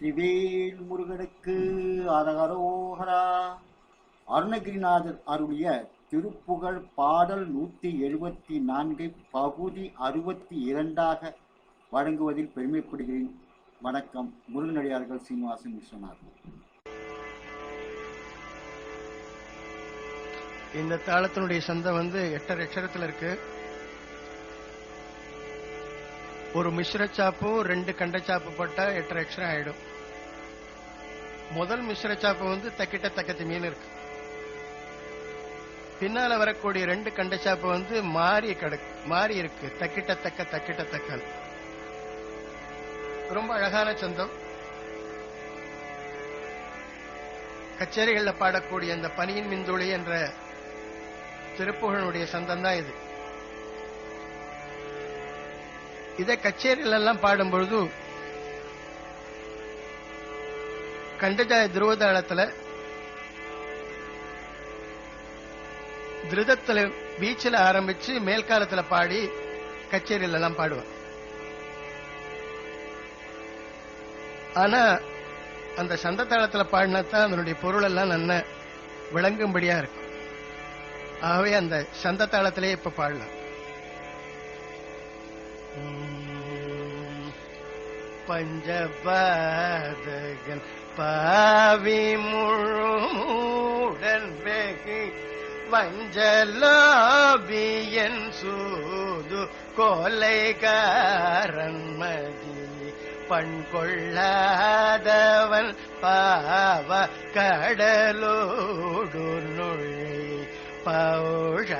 வெற்றிவேல் முருகனுக்கு அரகரோகரா அருணகிரிநாதர் அருளிய திருப்புகழ் பாடல் நூற்றி எழுபத்தி நான்கு பகுதி அறுபத்தி இரண்டாக வழங்குவதில் பெருமைப்படுகிறேன். வணக்கம். முருகனடியார்கள் சீனிவாசன் விஸ்வநாதன். இந்த தாளத்தினுடைய சந்தம் வந்து எட்டரை அக்ஷரத்தில் இருக்கு. ஒரு மிஸ்ர சாப்பும் ரெண்டு கண்ட சாப்பு போட்டா எட்டரை அக்ஷரம் ஆயிடும். முதல் மிஸ்ர சாப்பு வந்து தக்கிட்ட தக்கத்து மீன் இருக்கு. பின்னால வரக்கூடிய ரெண்டு கண்ட சாப்பு வந்து மாறி கிடக்கு மாறி இருக்கு. தக்கிட்ட தக்க தக்கிட்ட தக்கல் ரொம்ப அழகான சந்தம். கச்சேரிகள்ல பாடக்கூடிய அந்த பனியின் மின்துளி என்ற திருப்புகழுடைய சந்தம் தான் இது. இதை கச்சேரியில எல்லாம் கண்டஜாய துருவதளத்துல திருதத்துல பீச்சில் ஆரம்பிச்சு மேல்காலத்துல பாடி கச்சேரியில எல்லாம் பாடுவேன் ஆனா அந்த சந்த தாளத்துல பாடினா தான் அதனுடைய பொருள் எல்லாம் நல்ல விளங்கும்படியா இருக்கும். ஆகவே அந்த சந்த தாளத்திலே இப்ப பாடலாம். பஞ்சபாதகன் பாவி முழுடன் வெகு வஞ்சலாபியன் சூது கொலைகாரன் மதி பண் கொள்ளாதவன் பாவ கடலோடு நுழை. பௌழ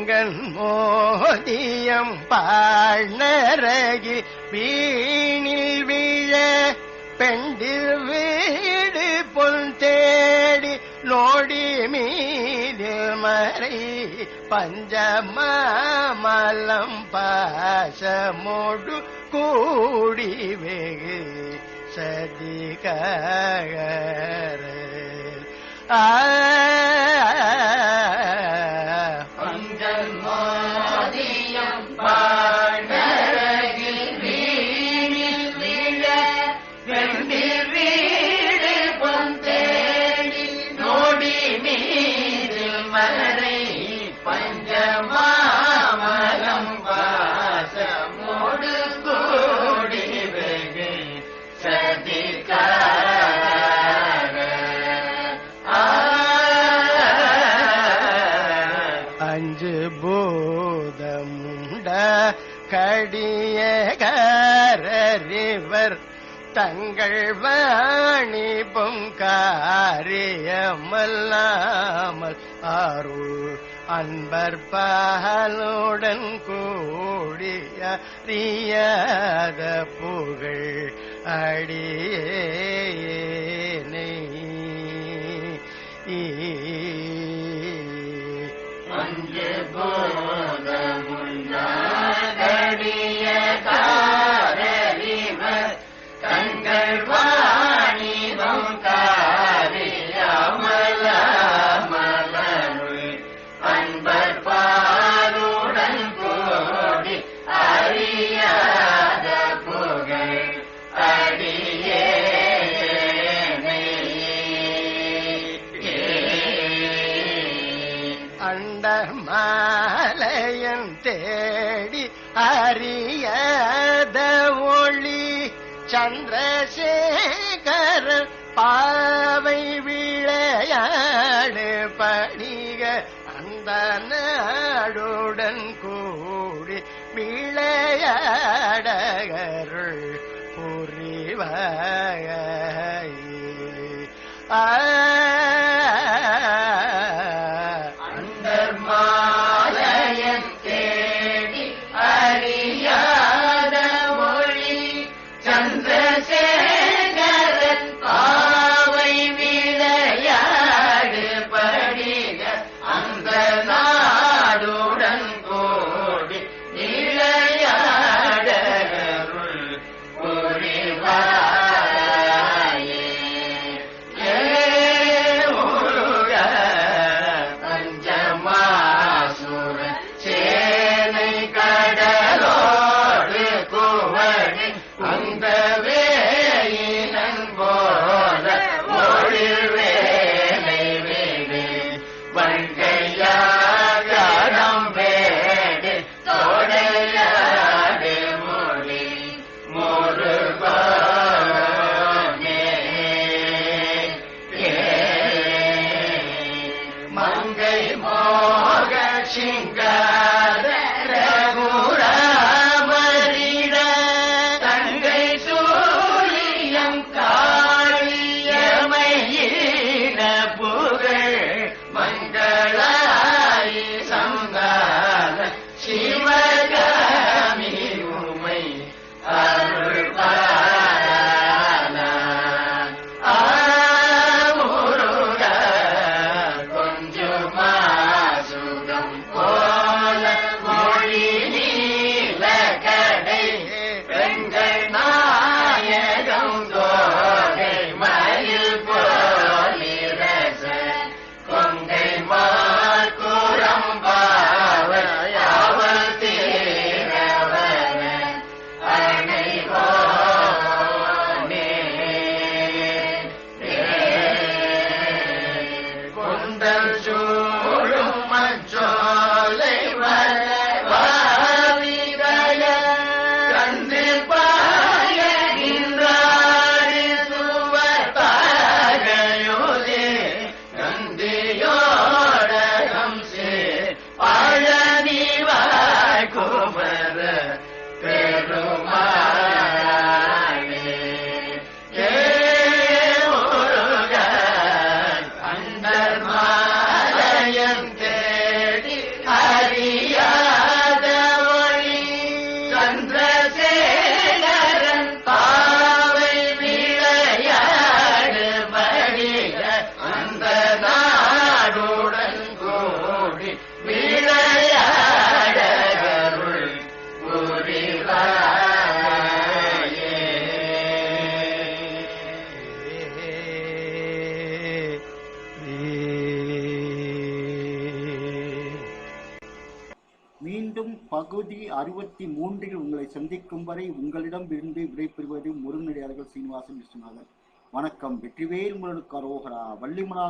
பங்கன் மோதியம் பாழ்நரகி வீணில் விழ பெண்டில் வீடு பொன் தேடி நோடி மீதில் மறை பஞ்சமாமலம் பாசமோடு கூடி வெகு சதிகார. ஆ தேவர் தங்கள் வாணிபம் காரியமல்லாமல் அருள் அன்பர் பகலுடன் கூடிய அறியாத புகழ் அடியே Wonder சந்திரசேகரன் பாவை விளையாடு பணிக அந்த நாடுடன் கூடி விளையாடகருள் புரிவாய் ஆ Sing பகுதி அறுபத்தி மூன்றில் உங்களை சந்திக்கும் வரை உங்களிடம் இருந்து விடைபெறுவது முருகனடியார்கள் சீனிவாசன் விஸ்வநாதன். வணக்கம். வெற்றிவேல் முருகனுக்கு அரோகரா வள்ளிமலா